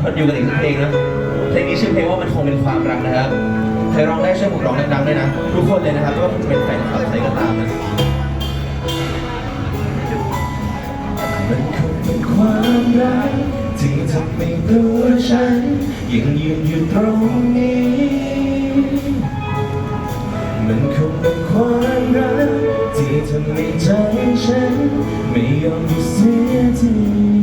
ทนๆอยู่กันอีกเพลงนะเพลงนี้ชื่อเพลงว่ามันคงเป็นความรักนะครับใครร้องได้ช่วยผมร้องดังๆด้วยนะ ทุกคนเลยนะครับไม่ว่าผมจะเป็นแฟนคลับใครก็ตามนะมันคงเป็นความรักที่ทำให้ตัวฉันยังยืนอยู่ตรงนี้ มันคงเป็นความรักที่ทำให้ใจฉันไม่ยอมหยุดเสียที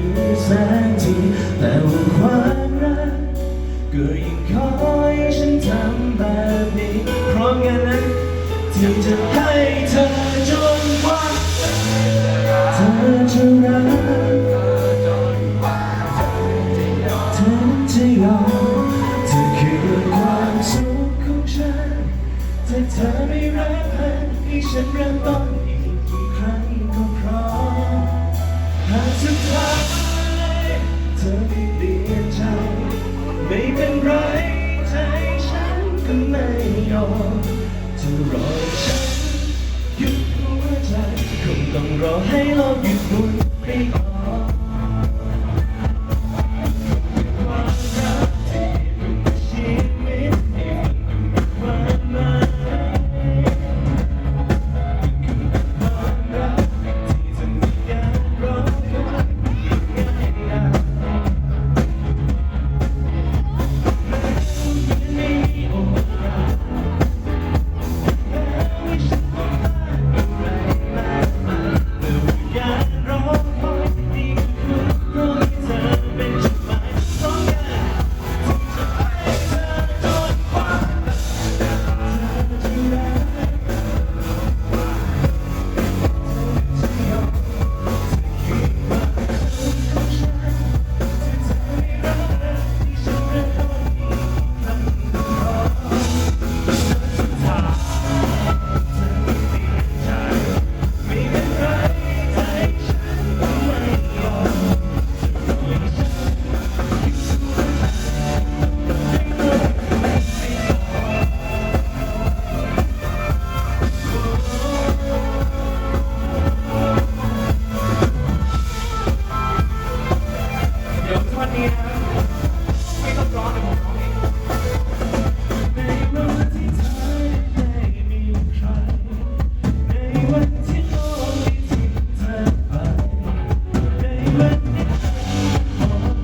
ดไปกี่แสนทีแต่ว่าความรักก็ยังคอยฉันทำแบบนี้เพราะงั้นนที่จะให้เธอจนกว่าเธอจะรักเธอจะยอมเธอคือความสุขของฉันถ้าเธอไม่รักมันให้ฉันเริ่มต้นอีกกี่ครั้งก็พร้อมหากสุดท้าย ย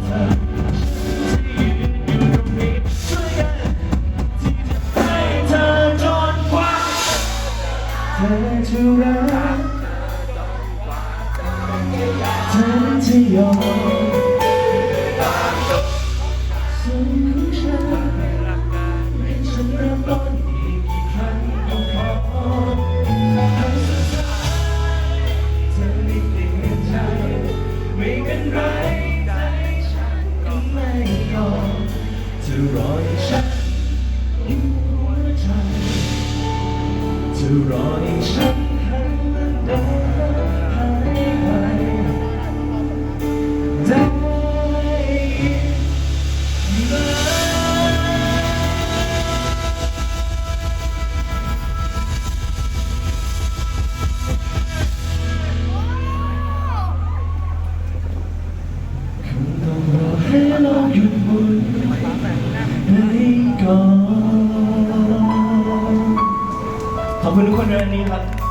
ฉันจะยืนอยู่ตรงนี้ช่วยกันที่จะให้เธอจนกว่าเธอจะรักเธอจะยอม ขอบคุณทุกคนในวันนี้ครับ